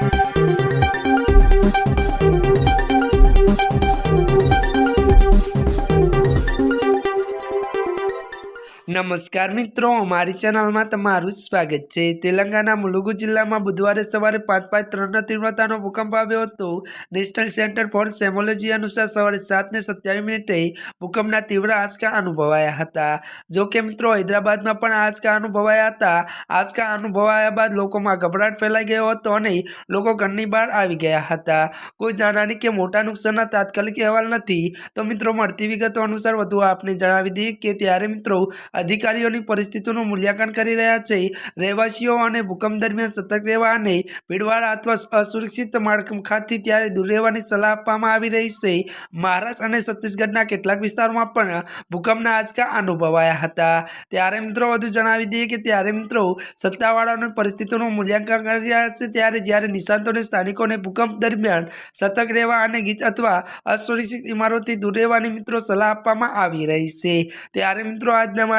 Thank you. નમસ્કાર મિત્રો અમારી ચેનલમાં તમારું સ્વાગત છે. તેલંગાના મુલુગુ જિલ્લામાં બુધવારે સવારે પાંચ પાંચ ત્રણના તીવ્રતાનો ભૂકંપ આવ્યો હતો. નેશનલ સેન્ટર ફોર સેમોલોજી અનુસાર સવારે સાતને સત્યાવીસ મિનિટે ભૂકંપના તીવ્ર આંચકા અનુભવાયા હતા. જો કે મિત્રો, હૈદરાબાદમાં પણ આંચકા અનુભવાયા હતા. આંચકા અનુભવાયા બાદ લોકોમાં ગભરાટ ફેલાઈ ગયો હતો અને લોકો ઘરની બહાર આવી ગયા હતા. કોઈ જાનહાની કે મોટા નુકસાનના તાત્કાલિક અહેવાલ નથી. તો મિત્રો, મળતી વિગતો અનુસાર વધુ આપને જણાવી દઈએ કે ત્યારે મિત્રો અધિકારીઓની પરિસ્થિતિનું મૂલ્યાંકન કરી રહ્યા છે. રહેવાસીઓ અને ભૂકંપ દરમિયાન સતર્ક રહેવા અને ભીડવાળા અથવા અસુરક્ષિત માળખાથી ત્યારે દૂર રહેવાની સલાહ આપવામાં આવી રહી છે. મહારાષ્ટ્ર અને છત્તીસગઢના કેટલાક વિસ્તારોમાં પણ ભૂકંપના આંચકા અનુભવાયા હતા. ત્યારે મિત્રો વધુ જણાવી દઈએ કે ત્યારે મિત્રો સત્તાવાળાઓની પરિસ્થિતિનું મૂલ્યાંકન કરી રહ્યા છે ત્યારે જ્યારે નિષ્ણાંતોને સ્થાનિકોને ભૂકંપ દરમિયાન સતર્ક રહેવા અને ગીચ અથવા અસુરક્ષિત ઇમારતોથી દૂર રહેવાની મિત્રો સલાહ આપવામાં આવી રહી છે. ત્યારે મિત્રો આજના